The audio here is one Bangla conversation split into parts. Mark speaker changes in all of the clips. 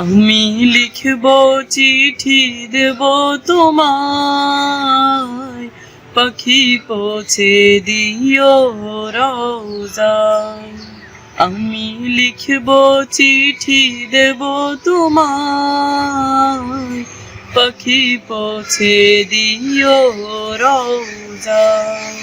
Speaker 1: আমি লিখব চিঠি দেব তোমায়। পাখি পৌঁছে দিও রোজায়। আমি লিখব চিঠি দেব তোমায়। পাখি পৌঁছে দিও রোজায়।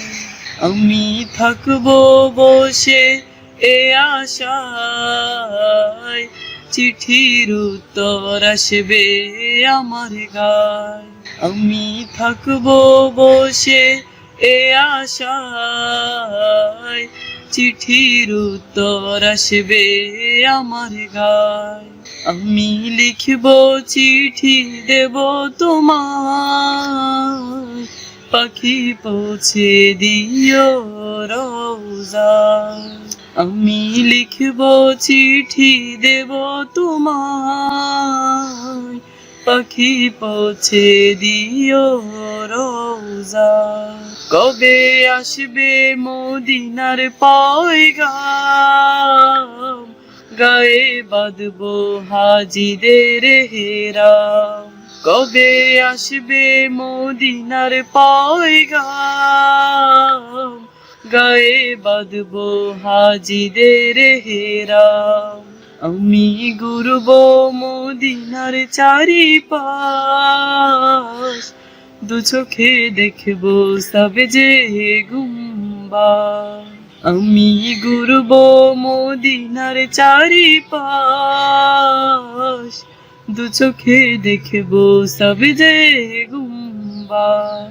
Speaker 1: আমি থাকব বসে এ আশায়। চিঠির উত্তর আসবে আমার গায়। আমি থাকব বসে এ আশায়। চিঠির উত্তর আসবে আমার গায়। আমি লিখব চিঠি, দেব তোমায়। পাখি পৌঁছে দিও রোজায়। আমি লিখব চিঠি দেব তোমায়। পাখি পৌঁছে দিও রোজা। কবে আসবে মদিনার পয়গাম? গায়ে বাঁধবো হাজিদের হেরাম। কবে আসবে মদিনার পয়গাম? গায়ে বাঁধবো হাজিদের হেরাম। আমি গুরব মদিনার চারিপাশ। দু চোখে দেখব সবে যে গুম্বা। আমি গুরব মদিনার চারিপাশ। দু চোখে দেখব সবে যে গুম্বা।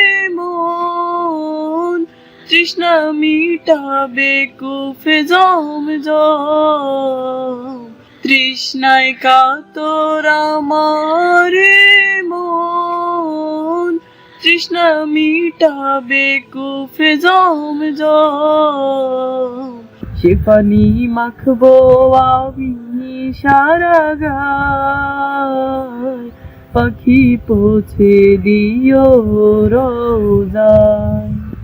Speaker 1: তৃষ্ণা মিটাবে কুফে জম তৃষ্ণায় কাতর আমারে মন। তৃষ্ণা মিটাবে কুফে জম জম সে পানি মাখবো আমি সারা গায় পাখি পৌঁছে দিও রোজায়।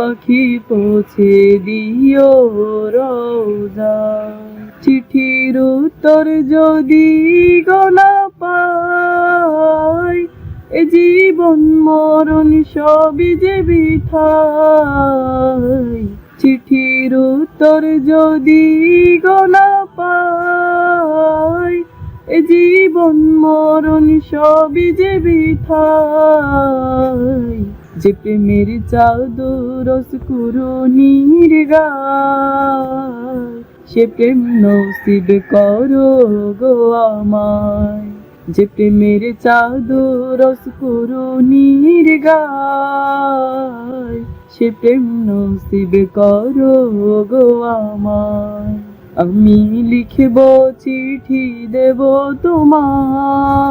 Speaker 1: পাখি পৌঁছে দিও রোজায় চিঠির উত্তর যদি গলা পাই, এ জীবন মরণ সবই যে বিথাই চিঠির উত্তর যদি গলা পাই, এ জীবন মরণ সবই যে বিথাই যে প্রেমের চাদরস কুরুনির সে প্রেম নসিব করো গো আমায় যে প্রেমের চাদরস কুরুনির সে প্রেম নসিব করো গো আমায় আমি লিখব চিঠি দেব তোমায়